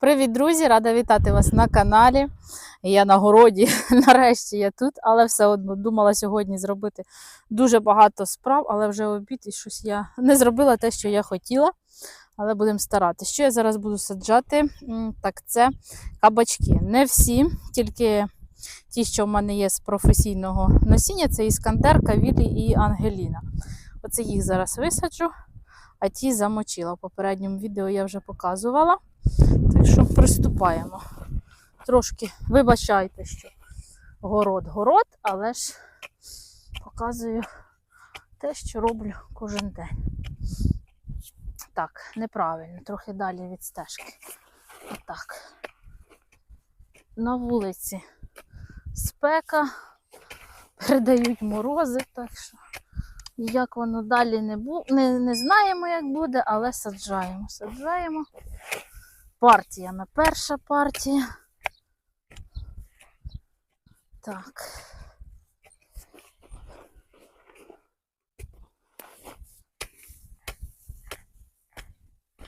Привіт, друзі! Рада вітати вас на каналі. Я на городі, нарешті я тут, але все одно думала сьогодні зробити дуже багато справ, але вже обід і щось я не зробила те, що я хотіла. Але будемо старатися. Що я зараз буду саджати? Так, це кабачки. Не всі, тільки ті, що в мене є з професійного насіння, це іскандер, кавілі і ангеліна. Оце їх зараз висаджу, а ті замочила. В попередньому відео я вже показувала. Так що приступаємо. Трошки вибачайте, що город-город, але ж показую те, що роблю кожен день. Так, неправильно, трохи далі від стежки. Отак. На вулиці спека, передають морози, так що як воно далі не, бу... не, не знаємо, як буде, але саджаємо. Саджаємо партія на перша партія. Так.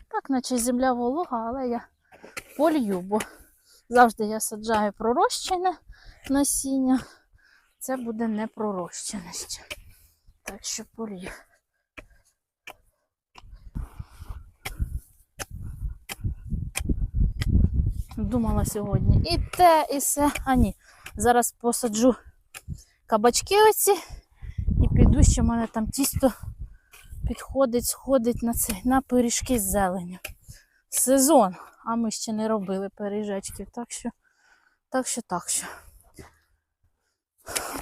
Так, наче земля волога, але я полью, бо завжди я саджаю пророщене насіння. Це буде не пророщене ще. Так що полью. Думала сьогодні і те, і все. А ні, зараз посаджу кабачки оці і піду, що в мене там тісто підходить, сходить на цей, на пиріжки з зеленю. Сезон, а ми ще не робили пиріжечків, так що, так що, так що.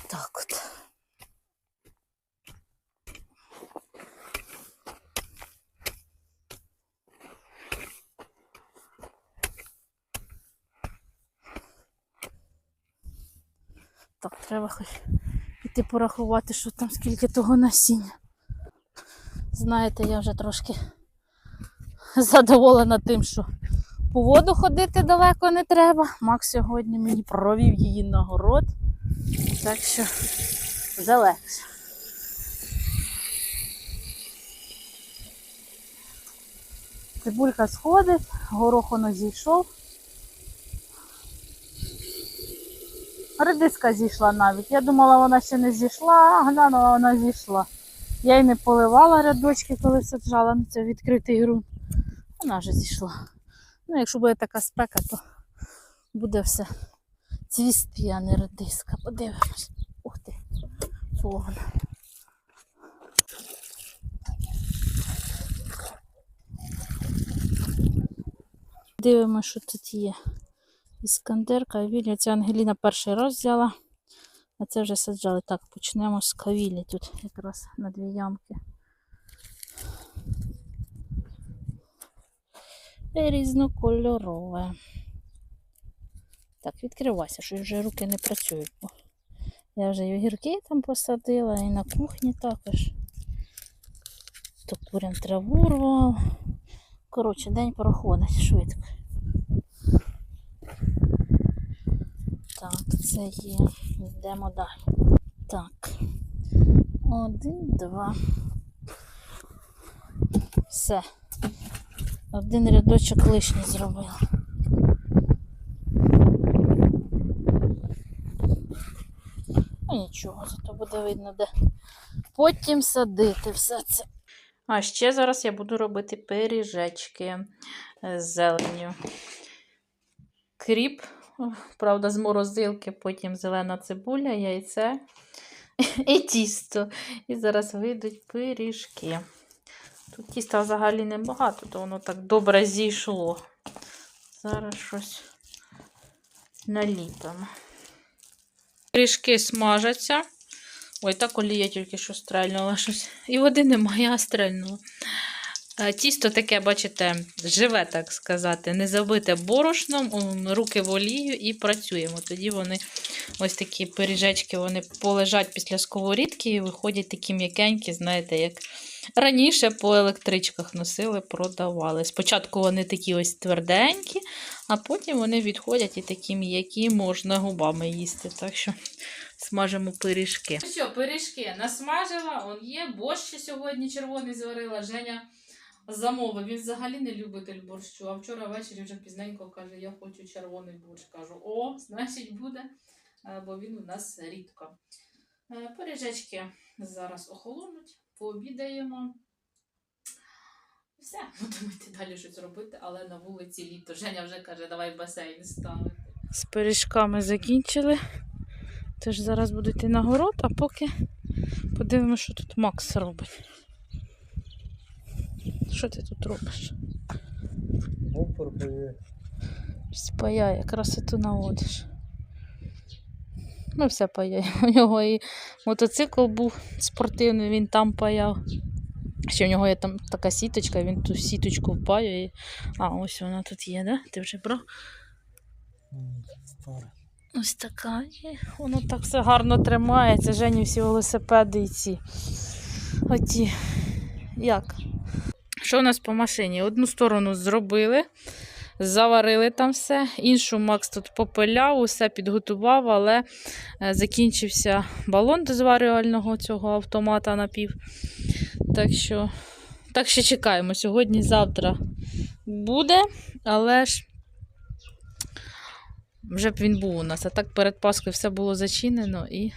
Так от. Так, треба хоч піти порахувати, що там скільки того насіння. Знаєте, я вже трошки задоволена тим, що по воду ходити далеко не треба. Макс сьогодні мені провів її на город. Так що вже легше. Цибулька сходить, горох воно зійшов. Редиска зійшла навіть. Я думала, вона ще не зійшла, а глянула, вона зійшла. Я й не поливала рядочки, коли саджала, ну це відкритий ґрунт. Вона вже зійшла. Ну, якщо буде така спека, то буде все цвісти, а не редиска. Подивимось. Ух ти, повна. Дивимося, що тут є. Іскандер, кавілі. Ця Ангеліна перший раз взяла, а це вже саджали. Так, почнемо з кавілі. Тут якраз на дві ямки. Різнокольорове. Так, відкривайся, що вже руки не працюють. Я вже і огірки там посадила, і на кухні також. То курям траву рвала. Коротше, день проходить швидко. Так, це є. Йдемо далі. Так. Один, два. Все. Один рядочок лишній зробила. Ну нічого, зато буде видно, де потім садити все це. А ще зараз я буду робити пиріжечки з зеленню. Кріп правда, з морозилки, потім зелена цибуля, яйце і тісто. І зараз вийдуть пиріжки. Тут тіста взагалі небагато, то воно так добре зійшло. Зараз щось наліпимо. Пиріжки смажаться. Ой, так олія тільки що стрельнула щось. І води немає, а стрельнула. Е, Тісто таке, бачите, живе, так сказати, не забите борошном, руки в олію і працюємо. Тоді вони ось такі пиріжечки вони полежать після сковорідки і виходять такі м'якенькі, знаєте, як раніше по електричках носили, продавали. Спочатку вони такі ось тверденькі, а потім вони відходять і такі м'які можна губами їсти. Так що смажимо пиріжки. Ну що, пиріжки насмажила, он є, борщ сьогодні червоний зварила. Женя замовив. Він взагалі не любитель борщу. А вчора ввечері вже пізненько каже, я хочу червоний борщ. Кажу, о, значить буде, е, бо він у нас рідко. Е, Пиріжечки зараз охолонуть, пообідаємо. Все, будемо йти далі щось робити, але на вулиці літо. Женя вже каже, давай басейн ставити. З пиріжками закінчили. Тож зараз буду йти на город, а поки подивимося, що тут Макс робить. Що ти тут робиш? Опор боє. Спаяє, красоту наводиш. Ну, все паяє. У нього і мотоцикл був спортивний, він там паяв. Ще в нього є там така сіточка, він ту сіточку впаює. А, ось вона тут є, да? Ти вже брав? Ось така. І воно так все гарно тримається. Жені всі велосипеди і ці. Оті. Як? Що у нас по машині? Одну сторону зробили, заварили там все, іншу Макс тут попиляв, усе підготував, але е, закінчився балон до зварювального цього автомата напів. Так що, так що чекаємо. Сьогодні-завтра буде, але ж вже б він був у нас. А так перед Паскою все було зачинено і,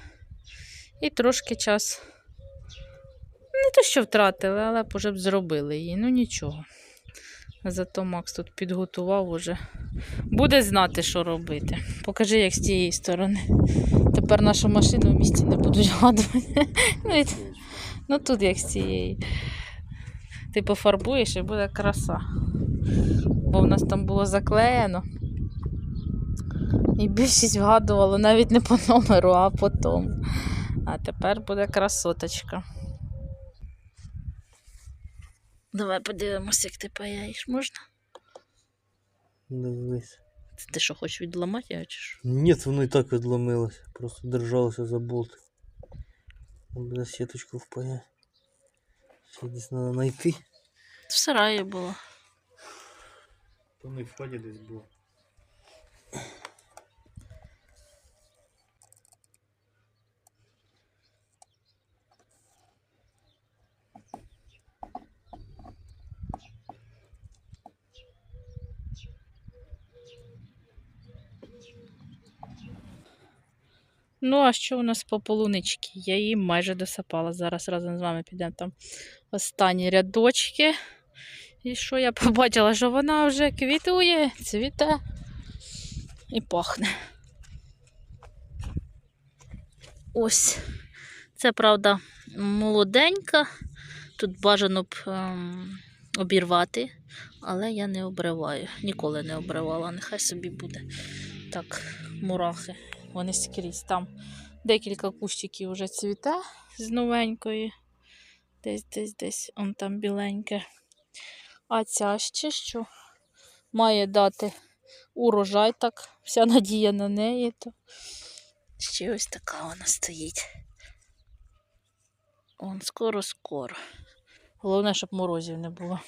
і трошки час. Те, що втратили, але вже б зробили її. Ну нічого. Зато Макс тут підготував уже. Буде знати, що робити. Покажи, як з тієї сторони. Тепер нашу машину в місті не будуть згадувати. Ну, ну тут як з цієї. Ти пофарбуєш і буде краса. Бо в нас там було заклеєно. І більшість вгадувало навіть не по номеру, а по тому. А тепер буде красоточка. Давай подивимося, як ти паяєш. Можна? Дивись. Це ти що, хочеш відламати його чи що? Ні, воно і так відломилося. Просто держалося за болт. Буде сіточку впаяти. Ще десь треба знайти. В сараї було. То не вході десь було. Ну, а що у нас по полунички? Я її майже досапала. Зараз разом з вами підемо там останні рядочки. І що я побачила, що вона вже квітує, цвіте і пахне. Ось. Це, правда, молоденька. Тут бажано б ем, обірвати, але я не обриваю. Ніколи не обривала. Нехай собі буде. Так, мурахи. Вони скрізь. Там декілька кущиків вже цвіте з новенької. Десь, десь, десь, он там біленьке. А ця ще що має дати урожай, так, вся надія на неї. То ще ось така вона стоїть. Он скоро-скоро. Головне, щоб морозів не було.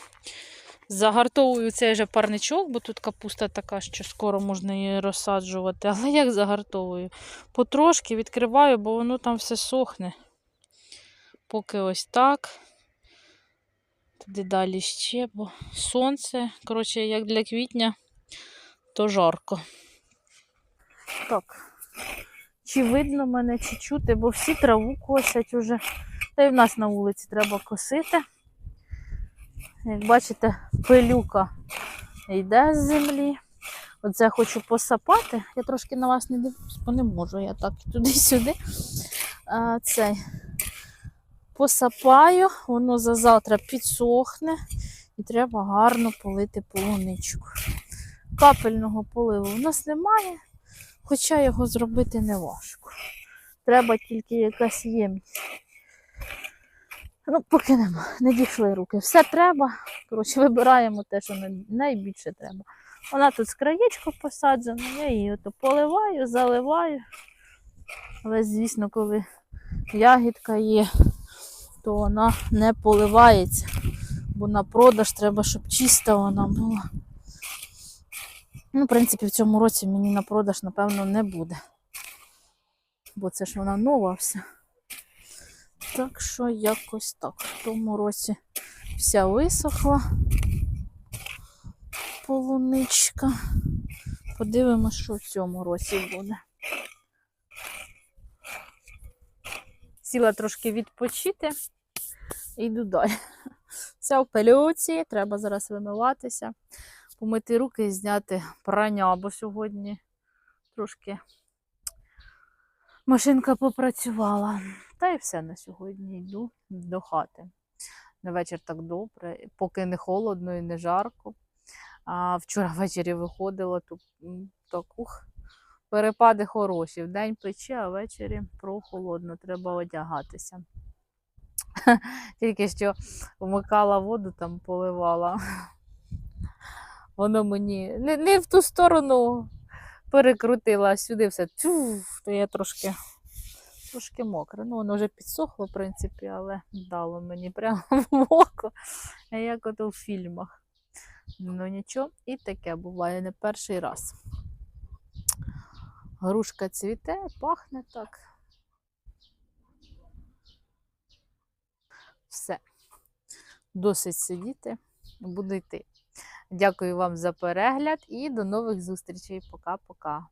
Загартовую цей же парничок, бо тут капуста така, що скоро можна її розсаджувати. Але як загартовую? Потрошки відкриваю, бо воно там все сохне. Поки ось так. Туди далі ще, бо сонце. Коротше, як для квітня, то жарко. Так. Чи видно мене, чи чути, бо всі траву косять уже. Та й в нас на вулиці треба косити. Як бачите, пилюка йде з землі. Оце хочу посапати. Я трошки на вас не дивлюсь, бо не можу. Я так туди-сюди. Цей. Посапаю, воно за завтра підсохне і треба гарно полити полуничку. Капельного поливу у нас немає, хоча його зробити не важко. Треба тільки якась ємність. Ну, поки нема, не дійшли руки. Все треба. Коротше, вибираємо те, що найбільше треба. Вона тут з краєчку посаджена, я її ото поливаю, заливаю. Але, звісно, коли ягідка є, то вона не поливається. Бо на продаж треба, щоб чиста вона була. Ну, в принципі, в цьому році мені на продаж, напевно, не буде. Бо це ж вона нова вся. Так що якось так. В тому році Вся висохла. Полуничка. Подивимось, що в цьому році буде. Сіла трошки відпочити і йду далі. Вся в пилюці, треба зараз вимиватися, помити руки і зняти прання, бо сьогодні трошки машинка попрацювала. Та й все на сьогодні йду до хати. На вечір так добре, поки не холодно і не жарко. А вчора ввечері виходила, то так ух, перепади хороші. Вдень пече, а ввечері прохолодно, треба одягатися. Тільки що вмикала воду, там поливала. Воно мені не, не в ту сторону перекрутила, а сюди все. Тю, то я трошки, трошки мокре. Ну, воно вже підсохло, в принципі, але дало мені прямо в око, як ото в фільмах. Ну нічого, і таке буває не перший раз. Грушка цвіте, пахне так. Все. Досить сидіти, буду йти. Дякую вам за перегляд і до нових зустрічей. Пока-пока.